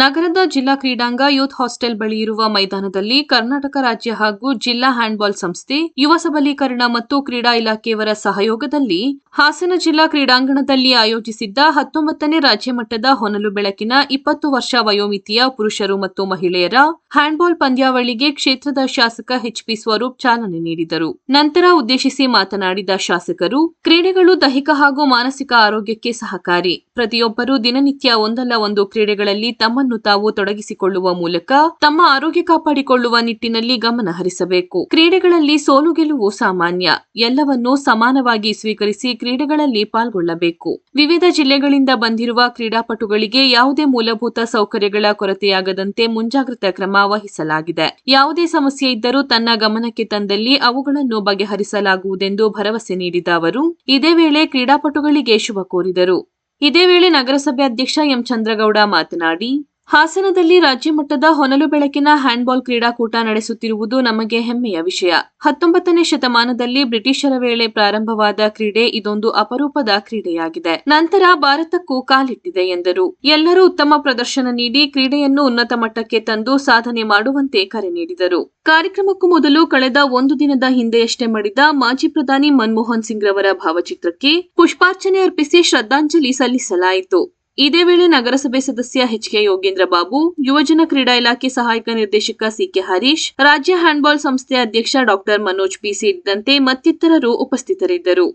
ನಗರದ ಜಿಲ್ಲಾ ಕ್ರೀಡಾಂಗ youth hostel ಬಳಿ ಇರುವ ಮೈದಾನದಲ್ಲಿ ಕರ್ನಾಟಕ ರಾಜ್ಯ ಹಾಗೂ ಜಿಲ್ಲಾ ಹ್ಯಾಂಡ್ಬಾಲ್ ಸಂಸ್ಥೆ, ಯುವ ಸಬಲೀಕರಣ ಮತ್ತು ಕ್ರೀಡಾ ಇಲಾಖೆಯವರ ಸಹಯೋಗದಲ್ಲಿ ಹಾಸನ ಜಿಲ್ಲಾ ಕ್ರೀಡಾಂಗಣದಲ್ಲಿ ಆಯೋಜಿಸಿದ್ದ ಹತ್ತೊಂಬತ್ತನೇ ರಾಜ್ಯ ಮಟ್ಟದ ಹೊನಲು ಬೆಳಕಿನ ಇಪ್ಪತ್ತು ವರ್ಷ ವಯೋಮಿತಿಯ ಪುರುಷರು ಮತ್ತು ಮಹಿಳೆಯರ ಹ್ಯಾಂಡ್ಬಾಲ್ ಪಂದ್ಯಾವಳಿಗೆ ಕ್ಷೇತ್ರದ ಶಾಸಕ ಎಚ್ಪಿ ಸ್ವರೂಪ್ ಚಾಲನೆ ನೀಡಿದರು. ನಂತರ ಉದ್ದೇಶಿಸಿ ಮಾತನಾಡಿದ ಶಾಸಕರು, ಕ್ರೀಡೆಗಳು ದೈಹಿಕ ಹಾಗೂ ಮಾನಸಿಕ ಆರೋಗ್ಯಕ್ಕೆ ಸಹಕಾರಿ. ಪ್ರತಿಯೊಬ್ಬರು ದಿನನಿತ್ಯ ಒಂದಲ್ಲ ಒಂದು ಕ್ರೀಡೆಗಳಲ್ಲಿ ತಮ್ಮನ್ನು ತಾವು ತೊಡಗಿಸಿಕೊಳ್ಳುವ ಮೂಲಕ ತಮ್ಮ ಆರೋಗ್ಯ ಕಾಪಾಡಿಕೊಳ್ಳುವ ನಿಟ್ಟಿನಲ್ಲಿ ಗಮನ ಹರಿಸಬೇಕು. ಕ್ರೀಡೆಗಳಲ್ಲಿ ಸೋಲು ಗೆಲುವು ಸಾಮಾನ್ಯ. ಎಲ್ಲವನ್ನೂ ಸಮಾನವಾಗಿ ಸ್ವೀಕರಿಸಿ ಕ್ರೀಡೆಗಳಲ್ಲಿ ಪಾಲ್ಗೊಳ್ಳಬೇಕು. ವಿವಿಧ ಜಿಲ್ಲೆಗಳಿಂದ ಬಂದಿರುವ ಕ್ರೀಡಾಪಟುಗಳಿಗೆ ಯಾವುದೇ ಮೂಲಭೂತ ಸೌಕರ್ಯಗಳ ಕೊರತೆಯಾಗದಂತೆ ಮುಂಜಾಗ್ರತಾ ಕ್ರಮ ವಹಿಸಲಾಗಿದೆ. ಯಾವುದೇ ಸಮಸ್ಯೆ ಇದ್ದರೂ ತನ್ನ ಗಮನಕ್ಕೆ ತಂದಲ್ಲಿ ಅವುಗಳನ್ನು ಬಗೆಹರಿಸಲಾಗುವುದೆಂದು ಭರವಸೆ ನೀಡಿದ ಅವರು, ಇದೇ ವೇಳೆ ಕ್ರೀಡಾಪಟುಗಳಿಗೆ ಶುಭ ಕೋರಿದರು. ಇದೇ ವೇಳೆ ನಗರಸಭೆ ಅಧ್ಯಕ್ಷ ಎಂ. ಚಂದ್ರಗೌಡ ಮಾತನಾಡಿ ಹಾಸನದಲ್ಲಿ ರಾಜ್ಯ ಮಟ್ಟದ ಹೊನಲು ಬೆಳಕಿನ ಹ್ಯಾಂಡ್ಬಾಲ್ ಕ್ರೀಡಾಕೂಟ ನಡೆಸುತ್ತಿರುವುದು ನಮಗೆ ಹೆಮ್ಮೆಯ ವಿಷಯ. ಹತ್ತೊಂಬತ್ತನೇ ಶತಮಾನದಲ್ಲಿ ಬ್ರಿಟಿಷರ ವೇಳೆ ಪ್ರಾರಂಭವಾದ ಕ್ರೀಡೆ ಇದೊಂದು ಅಪರೂಪದ ಕ್ರೀಡೆಯಾಗಿದೆ. ನಂತರ ಭಾರತಕ್ಕೂ ಕಾಲಿಟ್ಟಿದೆ ಎಂದರು. ಎಲ್ಲರೂ ಉತ್ತಮ ಪ್ರದರ್ಶನ ನೀಡಿ ಕ್ರೀಡೆಯನ್ನು ಉನ್ನತ ಮಟ್ಟಕ್ಕೆ ತಂದು ಸಾಧನೆ ಮಾಡುವಂತೆ ಕರೆ ನೀಡಿದರು. ಕಾರ್ಯಕ್ರಮಕ್ಕೂ ಮೊದಲು ಕಳೆದ ಒಂದು ದಿನದ ಹಿಂದೆಯಷ್ಟೇ ಮಾಡಿದ ಮಾಜಿ ಪ್ರಧಾನಿ ಮನಮೋಹನ್ ಸಿಂಗ್ ರವರ ಭಾವಚಿತ್ರಕ್ಕೆ ಪುಷ್ಪಾರ್ಚನೆ ಅರ್ಪಿಸಿ ಶ್ರದ್ಧಾಂಜಲಿ ಸಲ್ಲಿಸಲಾಯಿತು. ಇದೇ ವೇಳೆ ನಗರಸಭೆ ಸದಸ್ಯ ಎಚ್ ಕೆ ಯೋಗೇಂದ್ರ ಬಾಬು, ಯುವಜನ ಕ್ರೀಡಾ ಇಲಾಖೆ ಸಹಾಯಕ ನಿರ್ದೇಶಕ ಸಿಕೆ ಹರೀಶ್, ರಾಜ್ಯ ಹ್ಯಾಂಡ್ಬಾಲ್ ಸಂಸ್ಥೆ ಅಧ್ಯಕ್ಷ ಡಾಕ್ಟರ್ ಮನೋಜ್ ಪಿ ಸೇರಿದಂತೆ ಮತ್ತಿತರರು ಉಪಸ್ಥಿತರಿದ್ದರು.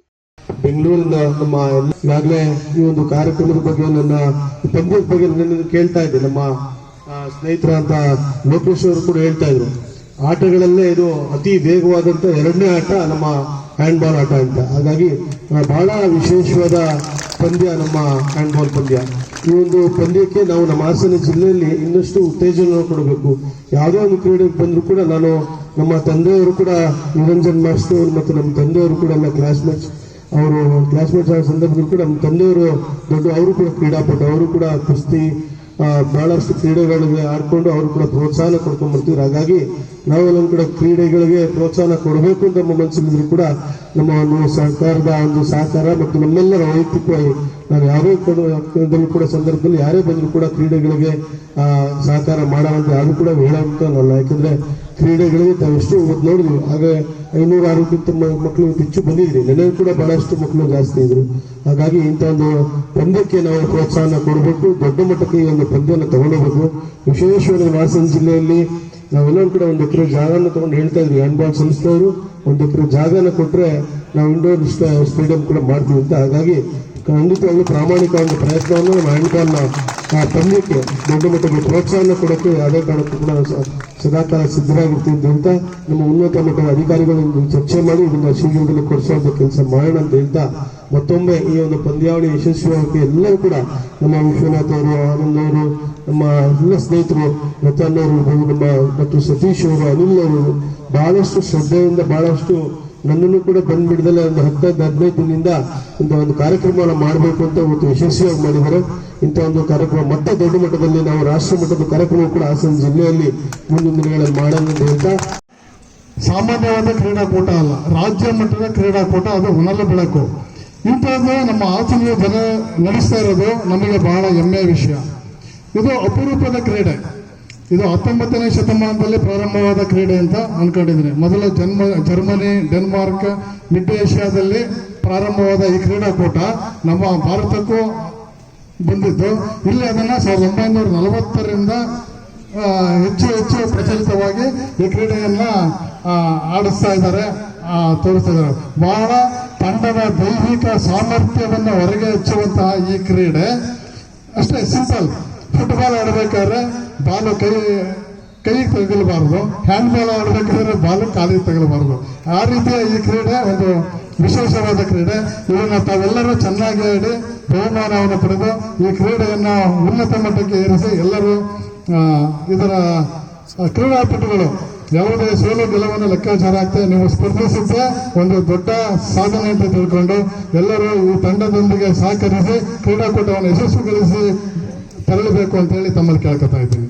ಬೆಂಗಳೂರಿಂದ ನಮ್ಮ ಈಗಾಗಲೇ ಈ ಒಂದು ಕಾರ್ಯಕ್ರಮದ ಬಗ್ಗೆ ನನ್ನ ಪಬ್ಲಿಕ್ ಬಗ್ಗೆ ನನ್ನನ್ನು ಕೇಳ್ತಾ ಇದ್ದೆ. ನಮ್ಮ ಸ್ನೇಹಿತರ ಅಂತ ಲೋಕೇಶ್ ಅವರು ಕೂಡ ಹೇಳ್ತಾ ಇದ್ರು. ಆಟಗಳಲ್ಲೇ ಇದು ಅತಿ ವೇಗವಾದಂತ ಎರಡನೇ ಆಟ ನಮ್ಮ ಹ್ಯಾಂಡ್ಬಾಲ್ ಆಟ ಅಂತ. ಹಾಗಾಗಿ ಬಹಳ ವಿಶೇಷವಾದ ಪಂದ್ಯ ನಮ್ಮ ಹ್ಯಾಂಡ್ಬಾಲ್ ಪಂದ್ಯ. ಈ ಒಂದು ಪಂದ್ಯಕ್ಕೆ ನಾವು ನಮ್ಮ ಹಾಸನ ಜಿಲ್ಲೆಯಲ್ಲಿ ಇನ್ನಷ್ಟು ಉತ್ತೇಜನ ಕೊಡಬೇಕು. ಯಾವುದೇ ಒಂದು ಕ್ರೀಡೆಗೆ ಬಂದರೂ ಕೂಡ ನಾನು ನಮ್ಮ ತಂದೆಯವರು ಕೂಡ ನಿರಂಜನ್ ಮಾಸ್ಟರ್ ಮತ್ತು ನಮ್ಮ ತಂದೆಯವರು ಕೂಡ ಎಲ್ಲ ಕ್ಲಾಸ್ಮೇಟ್ಸ್ ಅವರು ಕ್ಲಾಸ್ಮೇಟ್ಸ್ ಆದ ಸಂದರ್ಭದಲ್ಲಿ ಕೂಡ ನಮ್ಮ ತಂದೆಯವರು ದೊಡ್ಡ, ಅವರು ಕೂಡ ಕ್ರೀಡಾಪಟು, ಅವರು ಕೂಡ ಕುಸ್ತಿ ಬಹಳಷ್ಟು ಕ್ರೀಡೆಗಳಿಗೆ ಆಡ್ಕೊಂಡು ಅವರು ಕೂಡ ಪ್ರೋತ್ಸಾಹ ಕೊಡ್ಕೊಂಡು ಬರ್ತೀವಿ ಹಾಗಾಗಿ ನಾವು ನಮ್ಮ ಕೂಡ ಕ್ರೀಡೆಗಳಿಗೆ ಪ್ರೋತ್ಸಾಹ ಕೊಡಬೇಕು ಅಂತ ನಮ್ಮ ಮನಸ್ಸಿನಲ್ಲಿ ಕೂಡ ನಮ್ಮ ಒಂದು ಸರ್ಕಾರದ ಒಂದು ಸಹಕಾರ ಮತ್ತು ನಮ್ಮೆಲ್ಲರ ವೈಯಕ್ತಿಕವಾಗಿ ನಾವು ಯಾರೇ ಕೂಡ ಕೂಡ, ಸಂದರ್ಭದಲ್ಲಿ ಯಾರೇ ಬಂದರೂ ಕೂಡ ಕ್ರೀಡೆಗಳಿಗೆ ಸಹಕಾರ ಮಾಡುವಂತ ಯಾರು ಕೂಡ ಹೇಳುವಂತ ಯಾಕಂದ್ರೆ ಕ್ರೀಡೆಗಳಿಗೆ ತಾವೆಷ್ಟು ಇವತ್ತು ನೋಡಿದ್ವಿ ಹಾಗೆ ಐನೂರು ಆರೋಗ್ಯಕ್ಕಿಂತ ಮಕ್ಕಳು ಹೆಚ್ಚು ಬಂದಿದ್ರಿ. ನೆನೆ ಕೂಡ ಬಹಳಷ್ಟು ಮಕ್ಕಳು ಜಾಸ್ತಿ ಇದ್ರು. ಹಾಗಾಗಿ ಇಂಥ ಒಂದು ಪಂದ್ಯಕ್ಕೆ ನಾವು ಪ್ರೋತ್ಸಾಹನ ಕೊಡಬೇಕು. ದೊಡ್ಡ ಮಟ್ಟಕ್ಕೆ ಈ ಒಂದು ಪಂದ್ಯವನ್ನು ತಗೊಂಡೋಗ್ಬೇಕು. ವಿಶೇಷವಾಗಿ ಹಾಸನ ಜಿಲ್ಲೆಯಲ್ಲಿ ನಾವೆಲ್ಲರೂ ಕೂಡ ಒಂದು ಎಕರೆ ಜಾಗನ ತಗೊಂಡು ಹೇಳ್ತಾ ಇದ್ವಿ. ಹ್ಯಾಂಡ್ಬಾಲ್ ಸಂಸ್ಥೆಯವರು ಒಂದು ಎಕರೆ ಜಾಗನ ಕೊಟ್ಟರೆ ನಾವು ಇಂಡೋರ್ ಸ್ಟೇಡಿಯಂ ಕೂಡ ಮಾಡ್ತೀವಿ ಅಂತ. ಹಾಗಾಗಿ ಖಂಡಿತವಾಗ್ಲೂ ಪ್ರಾಮಾಣಿಕ ಒಂದು ಪ್ರಯತ್ನವನ್ನು ನಮ್ಮ ಆ ಪಂದ್ಯಕ್ಕೆ ದೊಡ್ಡ ಮಟ್ಟದ ಪ್ರೋತ್ಸಾಹ ಕೊಡೋಕ್ಕೆ ಯಾವುದೇ ಕಾರಣಕ್ಕೂ ಕೂಡ ಸದಾಕಾಲ ಸಿದ್ಧರಾಗಿರ್ತಿದ್ದು ಅಂತ ನಮ್ಮ ಉನ್ನತ ಮಟ್ಟದ ಅಧಿಕಾರಿಗಳೊಂದು ಚರ್ಚೆ ಮಾಡಿ ಇದನ್ನು ಶೀಘ್ರದಲ್ಲಿ ಕೊಡಿಸುವಂತ ಕೆಲಸ ಮಾಡೋಣ ಅಂತ ಹೇಳ್ತಾ, ಮತ್ತೊಮ್ಮೆ ಈ ಒಂದು ಪಂದ್ಯಾವಳಿ ಯಶಸ್ವಿಯಾಗಕ್ಕೆ ಎಲ್ಲರೂ ಕೂಡ ನಮ್ಮ ವಿಶ್ವನಾಥ್ ಅವರು, ಆನಂದ್ ಅವರು, ನಮ್ಮ ಎಲ್ಲ ಸ್ನೇಹಿತರು, ರತನ್ ಅವರು ನಮ್ಮ ಮತ್ತು ಸತೀಶ್ ಅವರು, ಅನಿಲ್ ಅವರು, ಬಹಳಷ್ಟು ಶ್ರದ್ಧೆಯಿಂದ ಬಹಳಷ್ಟು ನನ್ನನ್ನು ಕೂಡ ಬಂದ್ಬಿಡ್ದಲ್ಲ ಒಂದು ಹತ್ತೈದು ಹದಿನೈದು ದಿನದಿಂದ ಇಂಥ ಒಂದು ಕಾರ್ಯಕ್ರಮವನ್ನು ಮಾಡಬೇಕು ಅಂತ ಇವತ್ತು ಯಶಸ್ವಿಯಾಗಿ ಮಾಡಿದ್ದಾರೆ. ಇಂಥ ಒಂದು ಕಾರ್ಯಕ್ರಮ ಮತ್ತೆ ದೊಡ್ಡ ಮಟ್ಟದಲ್ಲಿ ನಾವು ರಾಷ್ಟ್ರ ಮಟ್ಟದ ಕಾರ್ಯಕ್ರಮ ಕೂಡ ಹಾಸನ ಜಿಲ್ಲೆಯಲ್ಲಿ ಮುಂದಿನ ದಿನಗಳಲ್ಲಿ ಮಾಡೋಣ ಅಂತ ಹೇಳ್ತಾ. ಸಾಮಾನ್ಯವಾದ ಕ್ರೀಡಾಕೂಟ ಅಲ್ಲ, ರಾಜ್ಯ ಮಟ್ಟದ ಕ್ರೀಡಾಕೂಟ, ಅದು ಹೊನಲು ಬೆಳಕು. ಇಂಥದ್ದು ನಮ್ಮ ಹಾಸನ ಜನ ನಡೆಸ್ತಾ ಇರೋದು ನಮಗೆ ಬಹಳ ಹೆಮ್ಮೆಯ ವಿಷಯ. ಇದು ಅಪರೂಪದ ಕ್ರೀಡೆ. ಇದು ಹತ್ತೊಂಬತ್ತನೇ ಶತಮಾನದಲ್ಲಿ ಪ್ರಾರಂಭವಾದ ಕ್ರೀಡೆ ಅಂತ ಅನ್ಕೊಂಡಿದ್ದೀನಿ. ಮೊದಲು ಜನ್ಮ, ಜರ್ಮನಿ, ಡೆನ್ಮಾರ್ಕ್, ಮಿಡ್ ಏಷ್ಯಾದಲ್ಲಿ ಪ್ರಾರಂಭವಾದ ಈ ಕ್ರೀಡಾಕೂಟ ನಮ್ಮ ಭಾರತಕ್ಕೂ ಬಂದಿದ್ದು. ಇಲ್ಲಿ ಅದನ್ನ ಸಾವಿರದ ಒಂಬೈನೂರ ನಲವತ್ತರಿಂದ ಹೆಚ್ಚು ಹೆಚ್ಚು ಪ್ರಚಲಿತವಾಗಿ ಈ ಕ್ರೀಡೆಯನ್ನ ಆಡಿಸ್ತಾ ಇದ್ದಾರೆ ತೋರಿಸ್ತಾ ಇದ್ದಾರೆ. ಬಹಳ ತಂಡದ ದೈಹಿಕ ಸಾಮರ್ಥ್ಯವನ್ನು ಹೊರಗೆ ಹಚ್ಚುವಂತಹ ಈ ಕ್ರೀಡೆ. ಅಷ್ಟೇ, ಸಿಂಪಲ್. ಫುಟ್ಬಾಲ್ ಆಡಬೇಕಾದ್ರೆ ಬಾಲು ಕೈ ಕೈಗೆ ತಗಲಬಾರ್ದು ಹ್ಯಾಂಡ್ ಬಾಲ್ ಆಡಬೇಕಾದ್ರೆ ಬಾಲು ಕಾಲಿಗೆ ತಗಲಬಾರ್ದು ಆ ರೀತಿಯ ಈ ಕ್ರೀಡೆ ಒಂದು ವಿಶೇಷವಾದ ಕ್ರೀಡೆ. ಇದನ್ನು ತಾವೆಲ್ಲರೂ ಚೆನ್ನಾಗಿ ಆಡಿ ಬಹುಮಾನವನ್ನು ಪಡೆದು ಈ ಕ್ರೀಡೆಯನ್ನು ಉನ್ನತ ಮಟ್ಟಕ್ಕೆ ಏರಿಸಿ ಎಲ್ಲರೂ ಇದರ ಕ್ರೀಡಾಪಟುಗಳು ಯಾವುದೇ ಸೋಲು ಗೆಲುವನ್ನು ಲೆಕ್ಕಾಚಾರ ಆಗ್ತದೆ ನೀವು ಸ್ಪರ್ಧಿಸಿದ್ದೆ ಒಂದು ದೊಡ್ಡ ಸಾಧನೆ ಅಂತ ತಿಳ್ಕೊಂಡು ಎಲ್ಲರೂ ಈ ತಂಡದೊಂದಿಗೆ ಸಹಕರಿಸಿ ಕ್ರೀಡಾಕೂಟವನ್ನು ಯಶಸ್ವಿಗೊಳಿಸಿ ತೆರಳಬೇಕು ಅಂತ ಹೇಳಿ ತಮ್ಮಲ್ಲಿ ಕೇಳ್ಕೊತಾ ಇದ್ದೀನಿ.